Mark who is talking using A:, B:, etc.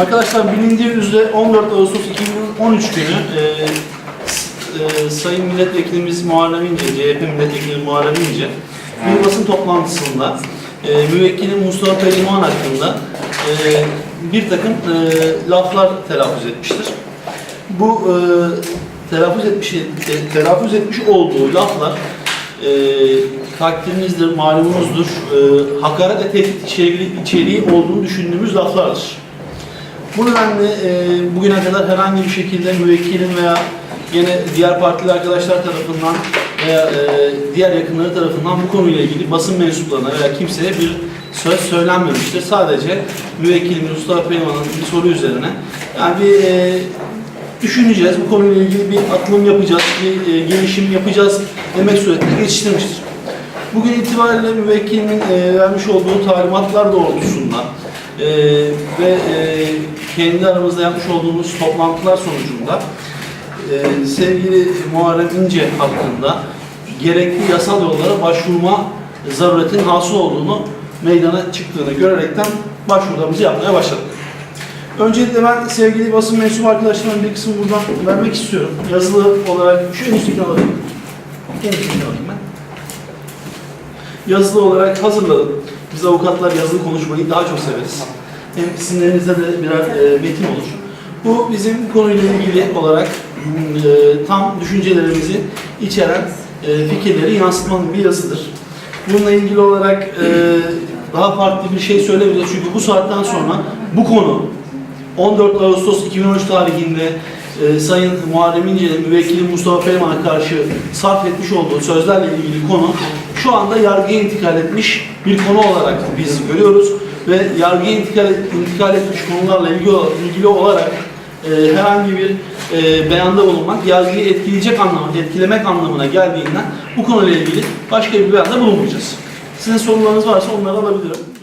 A: Arkadaşlar bilindiği üzere 14 Ağustos 2013 günü e, e, Sayın Milletvekilimiz Muharrem İnce, CHP Milletvekili Muharrem İnce bir basın toplantısında e, müvekkilim Mustafa Pehlivan hakkında e, bir takım e, laflar telaffuz etmiştir. Bu e, telaffuz etmiş, e, telaffuz etmiş olduğu laflar e, takdirinizdir, malumunuzdur, e, hakaret ve tehdit içeriği, içeriği olduğunu düşündüğümüz laflardır. Bu nedenle e, bugüne kadar herhangi bir şekilde müvekkilim veya yine diğer partili arkadaşlar tarafından veya e, diğer yakınları tarafından bu konuyla ilgili basın mensuplarına veya kimseye bir söz söylenmemiştir. Sadece müvekkilimiz Mustafa Peyman'ın bir soru üzerine yani bir e, düşüneceğiz, bu konuyla ilgili bir atılım yapacağız, bir e, gelişim yapacağız demek suretiyle geçiştirmiştir. Bugün itibariyle müvekkilimin e, vermiş olduğu talimatlar doğrultusunda e, ve e, kendi aramızda yapmış olduğumuz toplantılar sonucunda e, sevgili Muharrem İnce hakkında gerekli yasal yollara başvurma zaruretin hasıl olduğunu meydana çıktığını görerekten başvurularımızı yapmaya başladık. Öncelikle ben sevgili basın mensubu arkadaşlarımın bir kısmını buradan vermek istiyorum. Yazılı olarak şu en üsttekini alayım. En üsttekini alayım ben yazılı olarak hazırladım. Biz avukatlar yazılı konuşmayı daha çok severiz. Hem sizin elinizde de birer e, metin olur. Bu bizim konuyla ilgili olarak e, tam düşüncelerimizi içeren e, fikirleri yansıtmanın bir yazıdır. Bununla ilgili olarak e, daha farklı bir şey söylemeyeceğiz çünkü bu saatten sonra bu konu 14 Ağustos 2013 tarihinde e, Sayın Muharrem İnce'nin müvekkili Mustafa Peyman'a karşı sarf etmiş olduğu sözlerle ilgili konu şu anda yargıya intikal etmiş bir konu olarak biz görüyoruz ve yargıya intikal, intikal etmiş konularla ilgili, ilgili olarak e, herhangi bir e, beyanda bulunmak yargıyı etkileyecek anlamı, etkilemek anlamına geldiğinden bu konuyla ilgili başka bir beyanda bulunmayacağız. Sizin sorularınız varsa onları alabilirim.